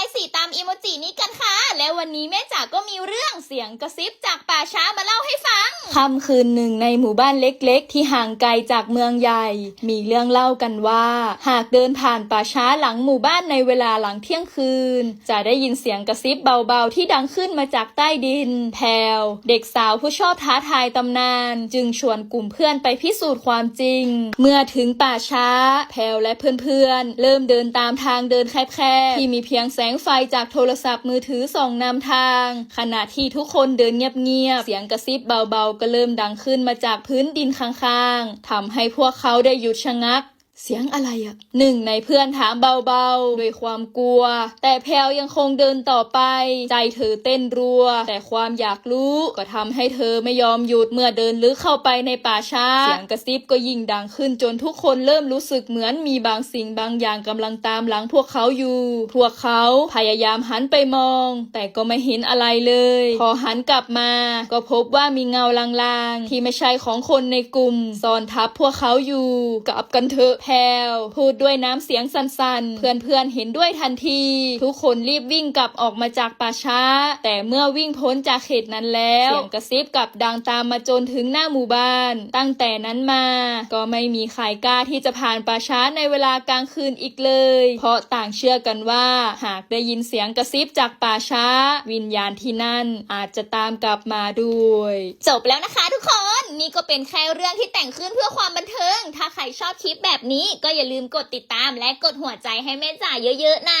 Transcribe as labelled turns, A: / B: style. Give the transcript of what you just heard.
A: ายสีตามอีโมจินี้กันค่ะ และวันนี้แม่จ๋าก็มีเรื่องเสียงกระซิบจากป่าช้ามาเล่าให้ฟังค่ำคืนหนึ่งในหมู่บ้านเล็กๆ ที่ห่างไกลจากเมืองใหญ่ มีเรื่องเล่ากันว่า หากเดินผ่านป่าช้าหลังหมู่บ้านในเวลาหลังเที่ยงคืน จะได้ยินเสียงกระซิบเบาๆ ที่ดังขึ้นมาจากใต้ดินแพลวเด็กสาวผู้ชอบท้าทายตำนาน จึงชวนกลุ่มเพื่อนไปพิสูจน์ความจริง เมื่อถึงป่าช้า แพลวและเพื่อนๆเริ่มเดินตามทางเดินแคบๆที่มีเพียงแสงไฟจากโทรศัพท์มือถือส่องนำทาง ขณะที่ทุกคนเดินเงียบๆ เสียงกระซิบเบาๆ ก็เริ่มดังขึ้นมาจากพื้นดินข้างๆทำให้พวกเขาได้หยุดชะงัก เสียงอะไรอะหนึ่งในเพื่อนถามเบาๆ ด้วยความกลัว แต่แพลวยังคงเดินต่อไป ใจเธอเต้นรัว แต่ความอยากรู้ก็ทำให้เธอไม่ยอมหยุดเมื่อเดินลึกเข้าไปในป่าช้า เสียงกระซิบก็ยิ่งดังขึ้นจนทุกคนเริ่มรู้สึกเหมือนมีบางสิ่งบางอย่างกำลังตามหลังพวกเขาอยู่ พวกเขาพยายามหันไปมอง แต่ก็ไม่เห็นอะไรเลย พอหันกลับมา ก็พบว่ามีเงาลางๆ ที่ไม่ใช่ของคนในกลุ่มซ่อนทับพวกเขาอยู่กลับกันเถอะแพลวพูดด้วยน้ำเสียงสั่นๆ เพื่อนๆเห็นด้วยทันที ทุกคนรีบวิ่งกลับออกมาจากป่าช้า แต่เมื่อวิ่งพ้นจากเขตนั้นแล้วเสียงกระซิบกลับดังตามมาจนถึงหน้าหมู่บ้าน ตั้งแต่นั้นมา ก็ไม่มีใครกล้าที่จะผ่านป่าช้าในเวลากลางคืนอีกเลย เพราะต่างเชื่อกันว่า หากได้ยินเสียงกระซิบจากป่าช้า วิญญาณที่นั่นอาจจะตามกลับมาด้วย จบแล้วนะคะทุกคน นี่ก็เป็นแค่เรื่องที่แต่งขึ้นเพื่อความบันเทิงถ้า รชอบคลิปแบบนี้ก็อย่าลืมกดติดตามและกดหัวใจให้แม่จ๋าเยอะๆนะ